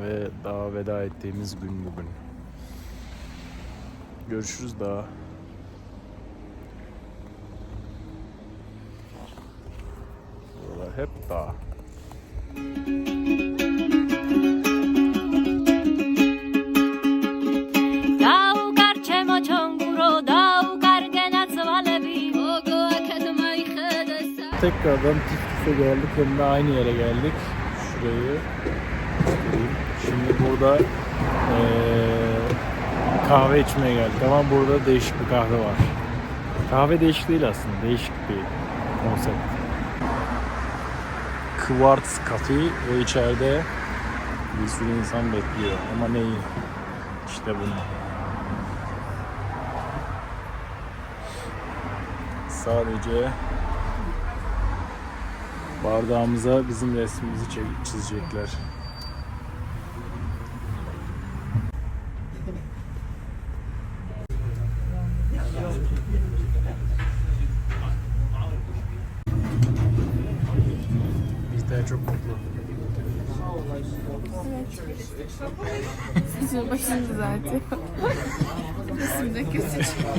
Ve daha veda ettiğimiz gün bugün. Görüşürüz daha. Buralar hep khedesa. Tekrardan Tiftis'e geldik hem de aynı yere geldik. Şurayı. Şimdi burada eee, kahve içmeye geldik ama burada değişik bir kahve var. Kahve değişik değil aslında, değişik bir konsept. Quartz Cafe ve içeride bir sürü insan bekliyor. Ama neyi? İşte bunu. Sadece bardağımıza bizim resmimizi çizecekler. Bihter çok mutlu. Saçını başını düzeltiyor. Resimde kötü çıkıyor.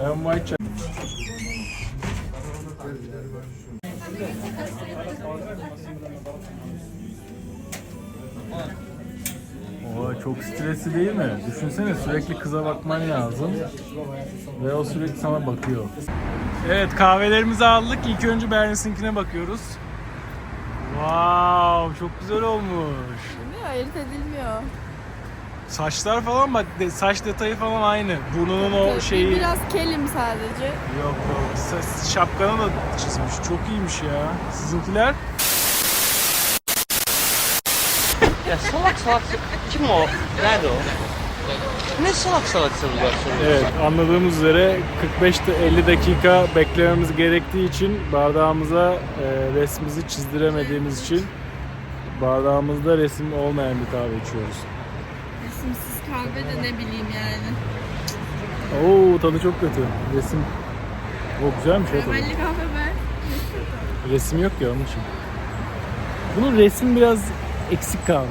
Ben white Oha çok stresli değil mi? Düşünsene sürekli kıza bakman lazım. Ve o sürekli sana bakıyor. Evet kahvelerimizi aldık. İlk önce Bernes'inkine bakıyoruz. Wow çok güzel olmuş. Ayırt edilmiyor. Saçlar falan bak de- saç detayı falan aynı. Burnunun o Bir- şeyi Biraz kelim sadece. yok yok. Sa- Şapkanı da çizmiş. Çok iyiymiş ya. Sizinkiler? Ya salak salak kim o? Nerede o? Ne salak salak sorular soruyor? Evet anladığımız üzere 45 de 50 dakika beklememiz gerektiği için bardağımıza e, resmimizi çizdiremediğimiz için bardağımızda resim olmayan bir kahve içiyoruz. Resimsiz kahve de ne bileyim yani. Oo tadı çok kötü. Resim o güzelmiş o tadı. Karamelli kahve ver. Resim yok ya onun için. Bunun resim biraz eksik kalmış.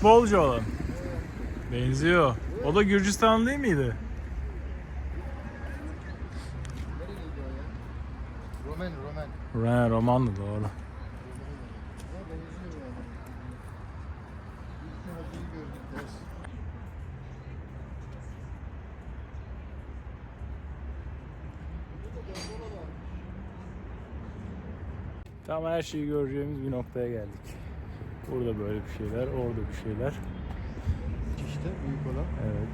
Futbolcu olan. Benziyor. O da Gürcistan değil miydi? Roman, Roman. Ha, romandı doğru. Tam her şeyi göreceğimiz bir noktaya geldik. Burada böyle bir şeyler, orada bir şeyler. İşte büyük olan. Evet.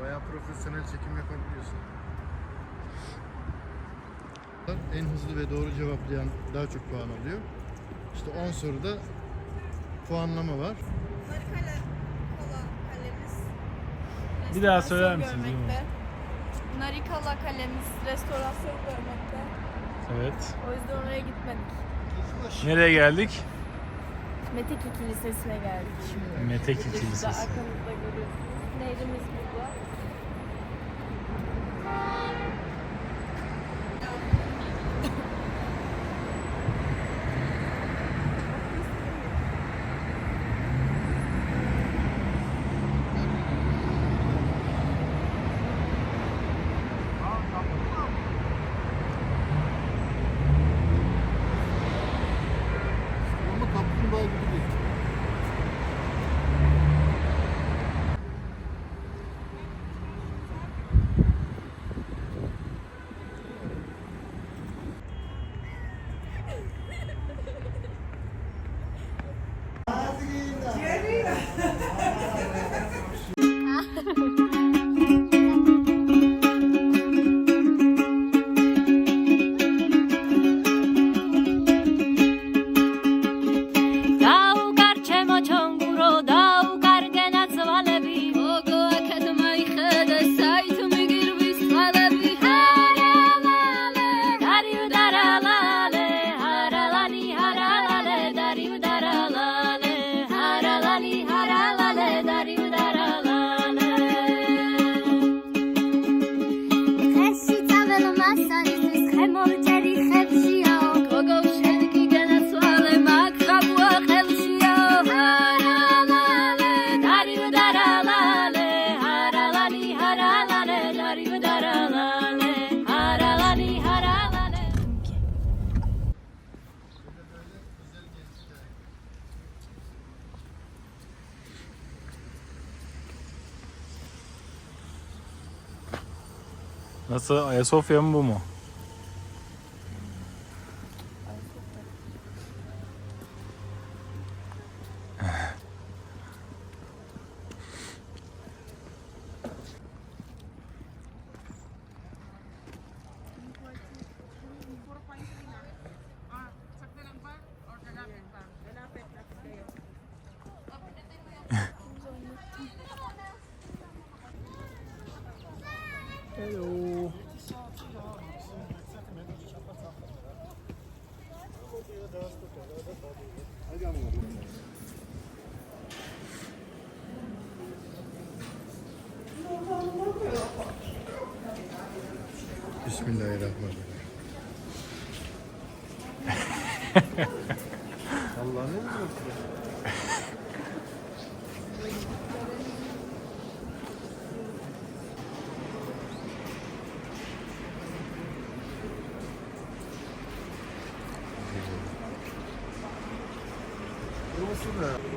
Bayağı profesyonel çekim yapabiliyorsun. En hızlı ve doğru cevaplayan daha çok puan alıyor. İşte 10 soruda puanlama var. Narikala kola kalemiz. Bir daha söyler misiniz, görmekte. Narikala kalemiz restorasyon görmekte. Evet. O yüzden oraya gitmedik. Nereye geldik? Meteki Kilisesi'ne geldik. Meteki Burada Kilisesi. arkamızda görüyorsunuz. Nehrimiz burada. Nasıl? Ayasofya mı bu mu? Bismillahirrahmanirrahim. Allah ne diyor? Burası da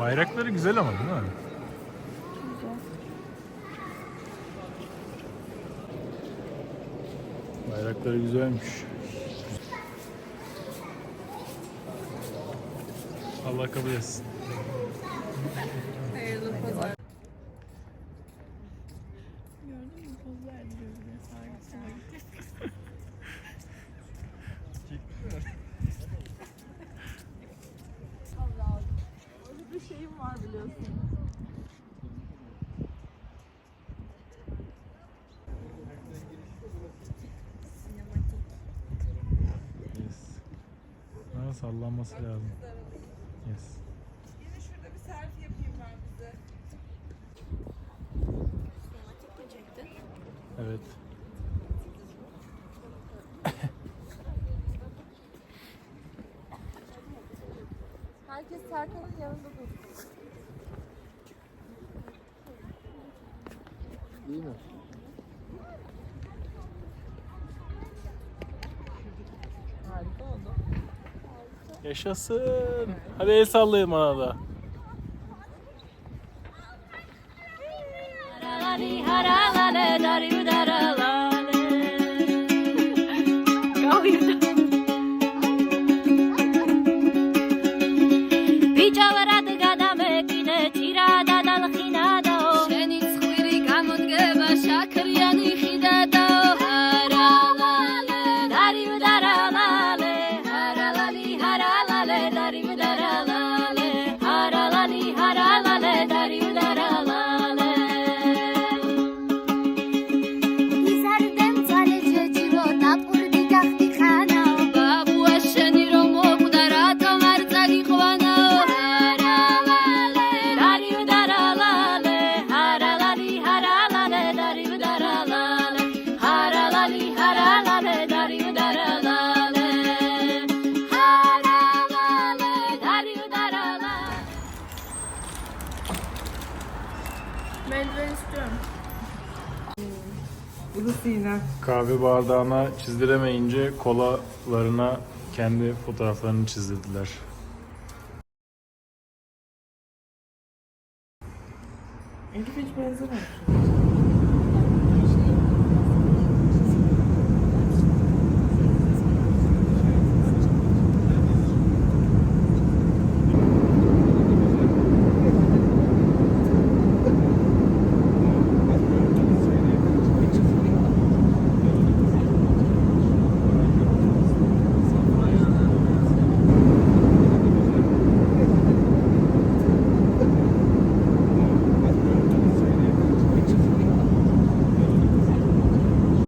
Bayrakları güzel ama değil mi? Bayrakları güzelmiş. Allah kabul etsin. Hayırlı pazar. Gördün mü? Poz verdi birbirine saygısına. Allah Allah. Öyle bir şeyim var biliyorsun. Yes. Ha, sallanması lazım. Yes. Sinematik mi çektin? Evet. Herkes Serkan'ın yanında Yaşasın. Hadi el sallayın bana da. Haralali haralale dari Merdiven istiyorum. Bu da Kahve bardağına çizdiremeyince kolalarına kendi fotoğraflarını çizdirdiler. Elif hiç benzememiş.